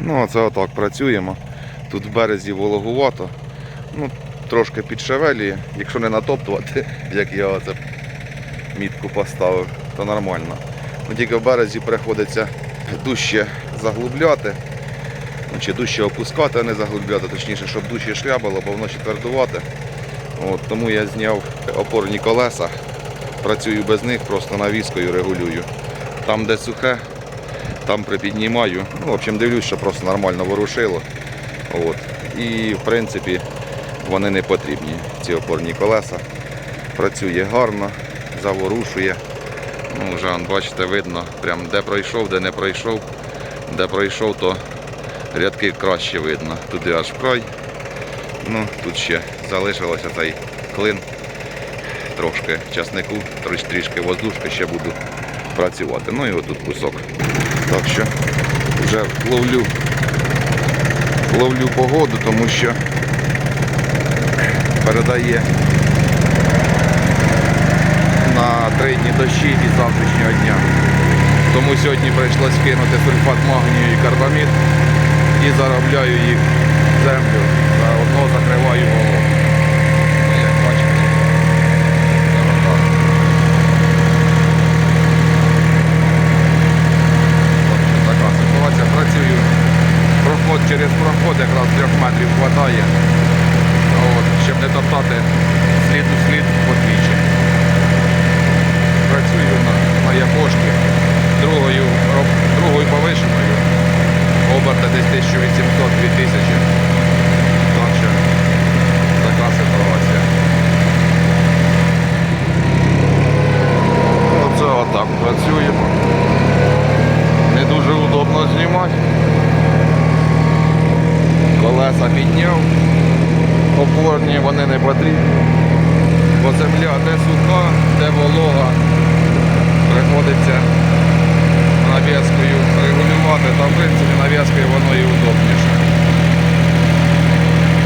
Ну, оце отак працюємо. Тут в березі вологувато. Ну, трошки підшевелює. Якщо не натоптувати, як я оце мітку поставив, то нормально. Ну, тільки в березі приходиться дужче заглубляти. Ну, чи дужче опускати, а не заглубляти, точніше, щоб дужче шляпало, бо воно ще твердувати. От, тому я зняв опорні колеса, працюю без них, просто навіскою регулюю. Там, де сухе, там припіднімаю. Ну, в общем, дивлюсь, що просто нормально ворушило. От. І в принципі вони не потрібні, ці опорні колеса. Працює гарно, заворушує. Ну, вже бачите, видно, прям де пройшов, де не пройшов. Де пройшов, то рядки краще видно. Туди аж в край. Ну, тут ще залишилося цей клин. Трошки часнику, трішки воздушки ще буду працювати. Ну і отут кусок. Так що вже ловлю, ловлю погоду, тому що передає на три дні дощі і завтрашнього дня. Тому сьогодні прийшлось кинути сульфат магнію і карбамід і заробляю їх землю, заодно закриваю вологу. Ну, як бачите, це отак. Так що така ситуація. Працюю. Проход через проход якраз трьох метрів. От, щоб не топтати слід у слід подвічі. Працюю на, на япошки другою, другою повишеною. Оберта десь 1800-2000. Так така. Оце отак працюємо. Не дуже удобно знімати. Колеса підняв. Опорні вони не потрібні. Бо земля де суха, де волога. Приходиться нав'язкою регулювати, та в принципі нав'язкою воно і удобніше.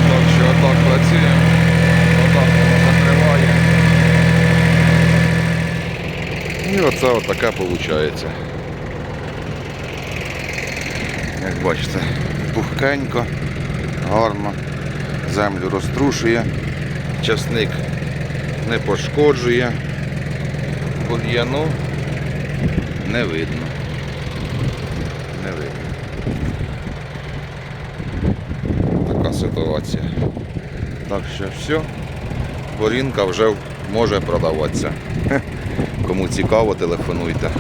Так що отак працюємо, отак воно закриває. І оце отаке виходить. Як бачите, пухкенько, гарно, землю розтрушує, часник не пошкоджує, бур'яну не видно. Не видно. Така ситуація. Так що все, борінка вже може продаватися. Кому цікаво, телефонуйте.